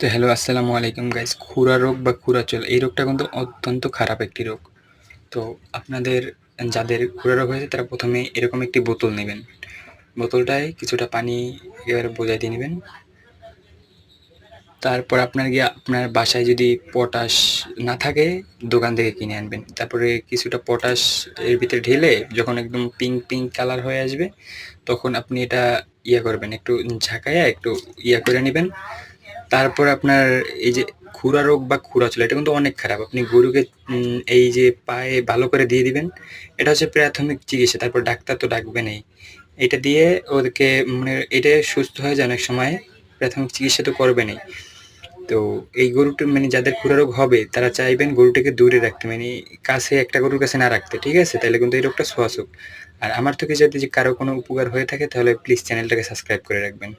তো হ্যালো আসসালামু আলাইকুম গাইস খুরা রোগ বা খুরা খুরাচল এই রোগটা কিন্তু অত্যন্ত খারাপ একটি রোগ। তো আপনাদের, যাদের খুরা রোগ হয়েছে, তারা প্রথমে এরকম একটি বোতল নেবেন। বোতলটায় কিছুটা পানি এবারে বোঝাই দিয়ে নেবেন। তারপর আপনার গিয়ে আপনার বাসায় যদি পটাশ না থাকে, দোকান থেকে কিনে আনবেন। তারপরে কিছুটা পটাশ এর ভিতরে ঢেলে যখন একদম পিঙ্ক পিঙ্ক কালার হয়ে আসবে, তখন আপনি এটা ইয়া করবেন, একটু ঝাঁকাইয়া একটু ইয়া করে নেবেন। তারপর আপনার এই যে খুরা রোগ বা খুরা চলে এটা কিন্তু অনেক খারাপ। আপনি গরুকে এই যে পায়ে ভালো করে দিয়ে দিবেন, এটা হচ্ছে প্রাথমিক চিকিৎসা, তারপর ডাক্তার তো ডাকবেনই। এটা দিয়ে ওদেরকে মানে এটা সুস্থ হয়ে যায় অনেক সময়, প্রাথমিক চিকিৎসা তো করবেনই। তো এই গরুটা মানে যাদের খুরা রোগ হবে, তারা চাইবেন গরুটাকে দূরে রাখতে মানে কাছে একটা গরুর কাছে না রাখতে, ঠিক আছে? তাহলে কিন্তু এই রোগটা ছোঁয়াছুক আর আমার থেকে যদি কারও কোনো উপকার হয়ে থাকে, তাহলে প্লিজ চ্যানেলটাকে সাবস্ক্রাইব করে রাখবেন।